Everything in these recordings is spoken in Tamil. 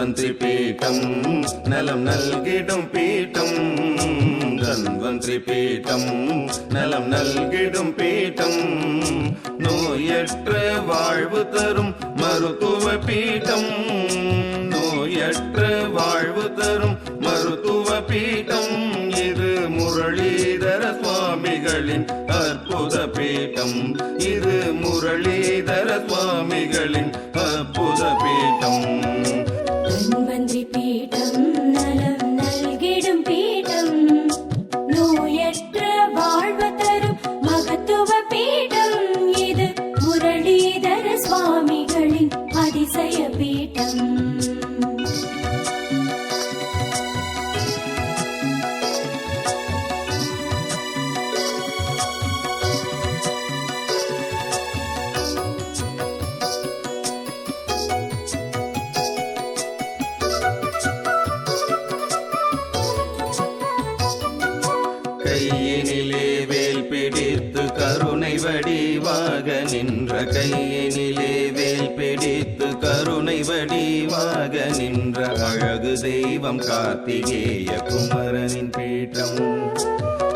தன்வந்திரி பீட்டம் நலம் நல்கிடும் பீட்டம். தன்வந்திரி பீட்டம் நலம் நல்கிடும் பீட்டம். நோயற்ற வாழ்வு தரும் மருத்துவ பீட்டம். நோயற்ற வாழ்வு தரும் மருத்துவ பீட்டம். இது முரளிதர சுவாமிகளின் அற்புத பீட்டம். இது முரளிதர சுவாமிகளின் அற்புத கையினிலே வேல் பிடித்து கருணை வடிவாக நின்ற கையினிலே வேல் பிடித்து கருணை வடிவாக நின்ற அழகு தெய்வம் கார்த்திகேய குமரனின் பீட்டம்.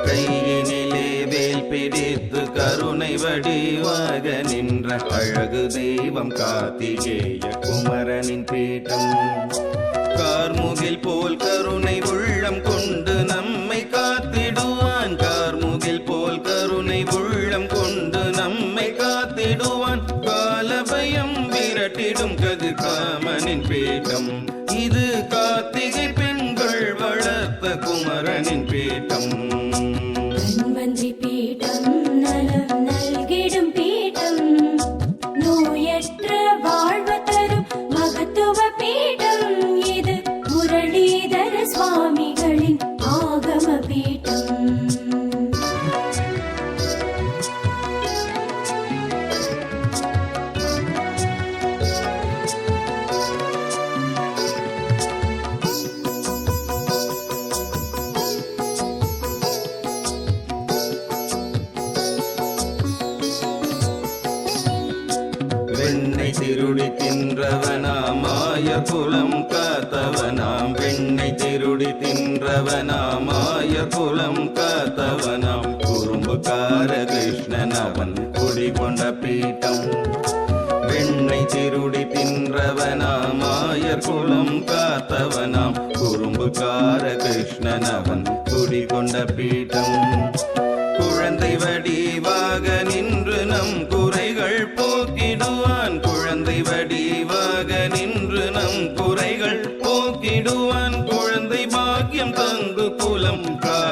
கையினிலே வேல் பிடித்து கருணை வடிவாக நின்ற அழகு தெய்வம் கார்த்திகேய குமரனின் பீட்டம். கார்முகில் போல் கருணை உள்ளம் கொண்டு கட்டிடும் விரட்டிடும் கதிர் காமனின் பீட்டம். இது கார்த்திகை பெண்கள் வளர்த்த குமரனின் பீட்டம். தன்வந்திரி நலம் நல்கிடும் நோயற்ற வாழ்வு தரும் மகத்துவ இது முரளிதர வெண்ணை திருடி தின்றவனாம் மாய குலம் காத்தவனாம். பெண்ணை திருடி தின்றவனாம் மாய குலம் காத்தவனாம். குறும்புக்கார கிருஷ்ணன் அவன் குடிகொண்ட பீட்டம். பெண்ணை திருடி தின்றவனாம் மாயர் குலம் காத்தவனாம். குறும்புக்கார கிருஷ்ணன் அவன் குடிகொண்ட பீட்டம். குழந்தை வடிவாக நின்று நின்ற nunca.